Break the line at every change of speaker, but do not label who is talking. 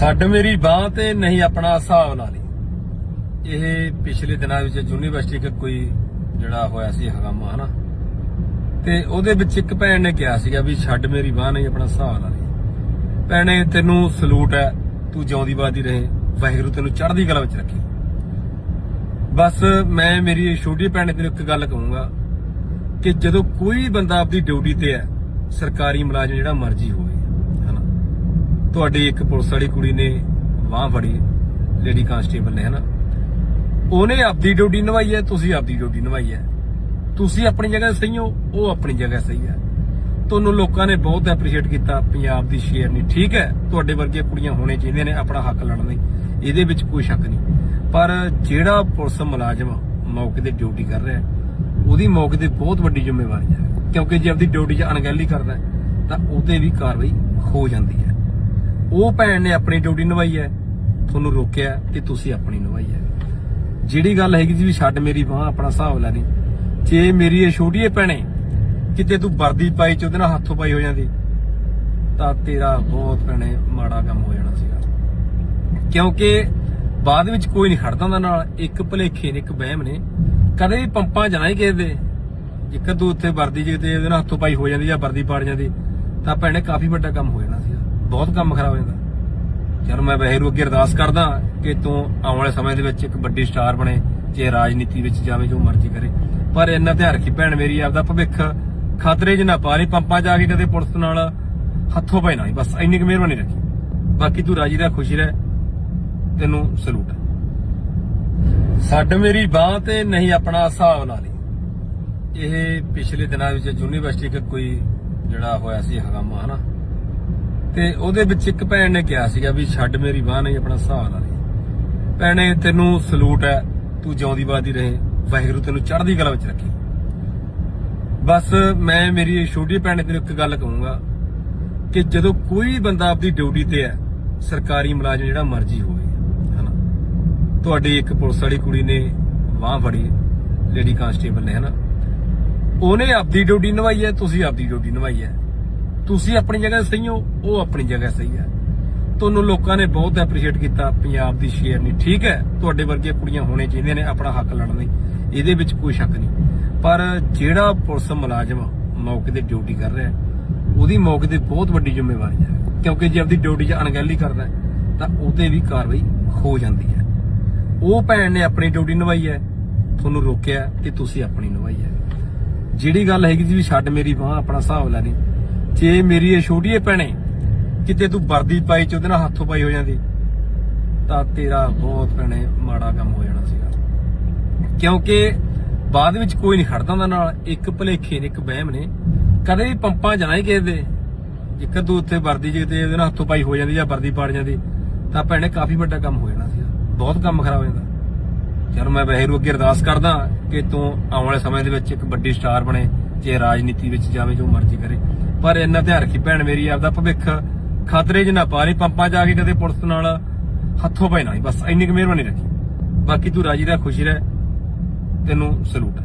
ਛੱਡ ਮੇਰੀ ਬਾਹ ਤੇ ਨਹੀਂ ਆਪਣਾ ਹਿਸਾਬ ਨਾਲ ਹੀ ਇਹ ਪਿਛਲੇ ਦਿਨਾਂ ਵਿੱਚ ਯੂਨੀਵਰਸਿਟੀ ਇੱਕ ਕੋਈ ਜਿਹੜਾ ਹੋਇਆ ਸੀ ਹਗਾਮਾ, ਹਨਾ? ਤੇ ਉਹਦੇ ਵਿੱਚ ਇੱਕ ਭੈਣ ਨੇ ਕਿਹਾ ਸੀਗਾ ਵੀ ਛੱਡ ਮੇਰੀ ਬਾਹ, ਨਹੀਂ ਆਪਣਾ ਹਿਸਾਬ ਨਾਲ ਹੀ ਭੈਣੇ, ਤੈਨੂੰ ਸਲੂਟ ਹੈ, ਤੂੰ ਜਿਉਂਦੀ ਬਾਦੀ ਰਹੇ, ਵਾਹਿਗੁਰੂ ਤੈਨੂੰ ਚੜ੍ਹਦੀ ਕਲਾ ਵਿੱਚ ਰੱਖੇ। ਬਸ ਮੈਂ ਮੇਰੀ ਛੋਟੀ ਭੈਣ ਤੈਨੂੰ ਇੱਕ ਗੱਲ ਕਹੂੰਗਾ ਕਿ ਜਦੋਂ ਕੋਈ ਬੰਦਾ ਆਪਦੀ ਡਿਊਟੀ ਤੇ ਹੈ, ਸਰਕਾਰੀ ਮੁਲਾਜ਼ਮ ਜਿਹੜਾ ਮਰਜ਼ੀ ਹੋਵੇ ਤੁਹਾਡੀ ਇੱਕ ਪੁਲਿਸ ਵਾਲੀ ਕੁੜੀ ਨੇ ਬਾਹ ਫੜੀ ਲੇਡੀ ਕਾਂਸਟੇਬਲ ਨੇ ਹਨਾ? ਉਹਨੇ ਆਪਦੀ ਡਿਊਟੀ ਨਿਭਾਈ ਹੈ ਤੁਸੀਂ ਆਪਦੀ ਡਿਊਟੀ ਨਿਭਾਈ ਹੈ। ਤੁਸੀਂ ਆਪਣੀ ਜਗ੍ਹਾ ਸਹੀ ਹੋ ਉਹ ਆਪਣੀ ਜਗ੍ਹਾ ਸਹੀ ਹੈ। ਤੁਹਾਨੂੰ ਲੋਕਾਂ ਨੇ ਬਹੁਤ ਐਪਰੀਸ਼ੀਏਟ ਕੀਤਾ ਪੰਜਾਬ ਦੀ ਸ਼ੇਰ ਨਹੀਂ ਠੀਕ ਹੈ ਤੁਹਾਡੇ ਵਰਗੀਆਂ ਕੁੜੀਆਂ ਹੋਣੇ ਚਾਹੀਦੀਆਂ ਨੇ ਆਪਣਾ ਹੱਕ ਲੜਨ ਲਈ। ਇਹਦੇ ਵਿੱਚ ਕੋਈ ਸ਼ੱਕ ਨਹੀਂ। ਪਰ ਜਿਹੜਾ ਪੁਲਿਸ ਮੁਲਾਜ਼ਮ ਮੌਕੇ ਤੇ ਡਿਊਟੀ ਕਰ ਰਿਹਾ ਉਹਦੀ ਮੌਕੇ ਤੇ ਬਹੁਤ ਵੱਡੀ ਜ਼ਿੰਮੇਵਾਰੀ ਹੈ। ਕਿਉਂਕਿ ਜੇ ਆਪਦੀ ਡਿਊਟੀ 'ਚ ਅਣਗਹਿਲੀ ਕਰਦਾ ਹੈ, ਤਾਂ ਉਹਤੇ ਵੀ ਕਾਰਵਾਈ ਹੋ ਜਾਂਦੀ ਹੈ। ਉਹ ਭੈਣ ਨੇ ਆਪਣੀ ਡਿਊਟੀ ਨਿਭਾਈ ਹੈ, ਤੁਹਾਨੂੰ ਰੋਕਿਆ ਤੇ ਤੁਸੀਂ ਆਪਣੀ ਨਿਭਾਈ ਹੈ। ਜਿਹੜੀ ਗੱਲ ਹੈਗੀ ਜੀ ਵੀ ਛੱਡ ਮੇਰੀ ਬਾਹ, ਆਪਣਾ ਹਿਸਾਬ ਲਾ ਲਈ। ਜੇ ਮੇਰੀ ਇਹ ਛੋਟੀ ਜਿਹੀ ਭੈਣੇ ਕਿਤੇ ਤੂੰ ਵਰਦੀ ਪਾਈ ਚ, ਉਹਦੇ ਨਾਲ ਹੱਥੋਂ ਪਾਈ ਹੋ ਜਾਂਦੀ, ਤਾਂ ਤੇਰਾ ਬਹੁਤ ਭੈਣੇ ਮਾੜਾ ਕੰਮ ਹੋ ਜਾਣਾ ਸੀਗਾ। ਕਿਉਂਕਿ ਬਾਅਦ ਵਿੱਚ ਕੋਈ ਨਹੀਂ ਖੜਦਾ ਉਹਨਾਂ ਨਾਲ, ਇੱਕ ਭਲੇਖੇ ਨੇ, ਇੱਕ ਵਹਿਮ ਨੇ। ਕਦੇ ਵੀ ਪੰਪਾਂ ਜਾਣਾ ਹੀ ਕਿਸੇ ਦੇ। ਜੇਕਰ ਤੂੰ ਉੱਥੇ ਵਰਦੀ ਜੇ ਤੇ ਉਹਦੇ ਨਾਲ ਹੱਥੋਂ ਪਾਈ ਹੋ ਜਾਂਦੀ ਜਾਂ ਵਰਦੀ ਪਾੜ ਜਾਂਦੀ, ਤਾਂ ਭੈਣੇ ਕਾਫੀ ਵੱਡਾ ਕੰਮ ਹੋ ਜਾਣਾ ਸੀਗਾ। ਬਹੁਤ ਕੰਮ ਖਰਾਬ ਹੋ ਜਾਂਦਾ। ਚਲ ਮੈਂ ਵੈਰੂ ਅੱਗੇ ਅਰਦਾਸ ਕਰਦਾ ਕਿ ਤੂੰ ਆਉਣ ਵਾਲੇ ਸਮੇਂ ਦੇ ਵਿੱਚ ਇੱਕ ਵੱਡੀ ਸਟਾਰ ਬਣੇ, ਜੇ ਰਾਜਨੀਤੀ ਵਿੱਚ ਜਾਵੇ, ਜੋ ਮਰਜ਼ੀ ਕਰੇ। ਪਰ ਇੰਨਾ ਧਿਆਨ ਰੱਖੀ ਭੈਣ ਮੇਰੀ, ਆਪਦਾ ਭਵਿੱਖ ਖਤਰੇ 'ਚ ਨਾ ਪਾ ਲਈ, ਪੰਪਾਂ ਜਾ ਕੇ ਕਦੇ ਪੁਲਿਸ ਨਾਲ ਹੱਥੋਂ ਪਾਈ ਨਾ ਬਸ ਇੰਨੀ ਕੁ ਮਿਹਰਬਾਨੀ ਰੱਖੀ। ਬਾਕੀ ਤੂੰ ਰਾਜੀ ਰਹਿ, ਖੁਸ਼ੀ ਰਹਿ, ਤੈਨੂੰ ਸਲੂਟ ਛੱਡ ਮੇਰੀ ਬਾਹ ਤੇ ਨਹੀਂ ਆਪਣਾ ਹਿਸਾਬ ਨਾਲ ਲਈ। ਇਹ ਪਿਛਲੇ ਦਿਨਾਂ ਵਿੱਚ ਯੂਨੀਵਰਸਿਟੀ ਇੱਕ ਕੋਈ ਜਿਹੜਾ ਹੋਇਆ ਸੀ ਹਗਾਮਾ, ਹਨਾ? ਤੇ ਉਹਦੇ ਵਿੱਚ ਇੱਕ ਭੈਣ ਨੇ ਕਿਹਾ ਸੀਗਾ ਵੀ ਛੱਡ ਮੇਰੀ ਬਾਹ, ਨਹੀਂ ਆਪਣਾ ਹਿਸਾਬ ਲਾ ਲਈ ਭੈਣੇ, ਤੈਨੂੰ ਸਲੂਟ ਹੈ, ਤੂੰ ਜਿਉਂਦੀ ਬਾਦੀ ਰਹੇ, ਵਾਹਿਗੁਰੂ ਤੈਨੂੰ ਚੜ੍ਹਦੀ ਕਲਾ ਵਿੱਚ ਰੱਖੇ। ਬਸ ਮੈਂ ਮੇਰੀ ਛੋਟੀ ਭੈਣ ਤੈਨੂੰ ਇੱਕ ਗੱਲ ਕਹੂੰਗਾ ਕਿ ਜਦੋਂ ਕੋਈ ਬੰਦਾ ਆਪਦੀ ਡਿਊਟੀ ਤੇ ਹੈ, ਸਰਕਾਰੀ ਮੁਲਾਜ਼ਮ ਜਿਹੜਾ ਮਰਜ਼ੀ ਹੋਵੇ, ਹਨਾ? ਤੁਹਾਡੀ ਇੱਕ ਪੁਲਿਸ ਵਾਲੀ ਕੁੜੀ ਨੇ ਬਾਹ ਫੜੀ ਲੇਡੀ ਕਾਂਸਟੇਬਲ ਨੇ, ਹਨਾ? ਉਹਨੇ ਆਪਦੀ ਡਿਊਟੀ ਨਿਭਾਈ ਹੈ, ਤੁਸੀਂ ਆਪਦੀ ਡਿਊਟੀ ਨਿਭਾਈ ਹੈ। ਤੁਸੀਂ ਆਪਣੀ ਜਗ੍ਹਾ ਸਹੀ ਹੋ ਉਹ ਆਪਣੀ ਜਗ੍ਹਾ ਸਹੀ ਹੈ। ਤੁਹਾਨੂੰ ਲੋਕਾਂ ਨੇ ਬਹੁਤ ਐਪਰੀਸ਼ੀਏਟ ਕੀਤਾ ਪੰਜਾਬ ਦੀ ਸ਼ੇਰ ਨਹੀਂ ਠੀਕ ਹੈ ਤੁਹਾਡੇ ਵਰਗੀਆਂ ਕੁੜੀਆਂ ਹੋਣੇ ਚਾਹੀਦੀਆਂ ਨੇ ਆਪਣਾ ਹੱਕ ਲੜਨ ਲਈ। ਇਹਦੇ ਵਿੱਚ ਕੋਈ ਸ਼ੱਕ ਨਹੀਂ। ਪਰ ਜਿਹੜਾ ਪੁਲਿਸ ਮੁਲਾਜ਼ਮ ਮੌਕੇ ਤੇ ਡਿਊਟੀ ਕਰ ਰਿਹਾ ਉਹਦੀ ਮੌਕੇ ਤੇ ਬਹੁਤ ਵੱਡੀ ਜ਼ਿੰਮੇਵਾਰੀ ਹੈ। ਕਿਉਂਕਿ ਜੇ ਆਪਦੀ ਡਿਊਟੀ 'ਚ ਅਣਗਹਿਲੀ ਕਰਦਾ ਹੈ, ਤਾਂ ਉਹਤੇ ਵੀ ਕਾਰਵਾਈ ਹੋ ਜਾਂਦੀ ਹੈ। ਉਹ ਭੈਣ ਨੇ ਆਪਣੀ ਡਿਊਟੀ ਨਿਭਾਈ ਹੈ ਤੁਹਾਨੂੰ ਰੋਕਿਆ ਤੇ ਤੁਸੀਂ ਆਪਣੀ ਨਿਭਾਈ ਹੈ। ਜਿਹੜੀ ਗੱਲ ਹੈਗੀ ਜੀ ਵੀ ਛੱਡ ਮੇਰੀ ਬਾਹ ਆਪਣਾ ਹਿਸਾਬ ਲਾ ਲਈ। ਜੇ ਮੇਰੀ ਇਹ ਛੋਟੀ ਜਿਹੀ ਭੈਣੇ ਕਿਤੇ ਤੂੰ ਵਰਦੀ ਪਾਈ ਚ ਉਹਦੇ ਨਾਲ ਹੱਥੋਂ ਪਾਈ ਹੋ ਜਾਂਦੀ, ਤਾਂ ਤੇਰਾ ਬਹੁਤ ਭੈਣੇ ਮਾੜਾ ਕੰਮ ਹੋ ਜਾਣਾ ਸੀਗਾ। ਕਿਉਂਕਿ ਬਾਅਦ ਵਿੱਚ ਕੋਈ ਨਹੀਂ ਖੜਦਾ ਉਹਨਾਂ ਨਾਲ, ਇੱਕ ਭਲੇਖੇ ਨੇ, ਇੱਕ ਵਹਿਮ ਨੇ। ਕਦੇ ਵੀ ਪੰਪਾਂ ਜਾਣਾ ਹੀ ਕਿਸੇ ਦੇ। ਜੇਕਰ ਤੂੰ ਉੱਥੇ ਵਰਦੀ ਜੇ ਤੇ ਉਹਦੇ ਨਾਲ ਹੱਥੋਂ ਪਾਈ ਹੋ ਜਾਂਦੀ ਜਾਂ ਵਰਦੀ ਪਾੜ ਜਾਂਦੀ, ਤਾਂ ਭੈਣੇ ਕਾਫੀ ਵੱਡਾ ਕੰਮ ਹੋ ਜਾਣਾ ਸੀਗਾ। ਬਹੁਤ ਕੰਮ ਖਰਾਬ ਹੋ ਜਾਂਦਾ। ਚਲ ਮੈਂ ਵੈਰੂ ਅੱਗੇ ਅਰਦਾਸ ਕਰਦਾ ਕਿ ਤੂੰ ਆਉਣ ਵਾਲੇ ਸਮੇਂ ਦੇ ਵਿੱਚ ਇੱਕ ਵੱਡੀ ਸਟਾਰ ਬਣੇ। ਜੇ ਰਾਜਨੀਤੀ ਵਿੱਚ ਜਾਵੇ, ਜੋ ਮਰਜ਼ੀ ਕਰੇ। ਪਰ ਇੰਨਾ ਧਿਆਨ ਰੱਖੀ, ਭੈਣ ਮੇਰੀ, ਆਪਦਾ ਭਵਿੱਖ ਖਤਰੇ 'ਚ ਨਾ ਪਾ ਲਈ, ਪੰਪਾਂ ਜਾ ਕੇ ਕਦੇ ਪੁਲਿਸ ਨਾਲ ਹੱਥੋਂ ਪਾਈ ਨਾ ਬਸ ਇੰਨੀ ਕੁ ਮਿਹਰਬਾਨੀ ਰੱਖੀ। ਬਾਕੀ ਤੂੰ ਰਾਜੀ ਰਹਿ, ਖੁਸ਼ੀ ਰਹਿ, ਤੈਨੂੰ ਸਲੂਟ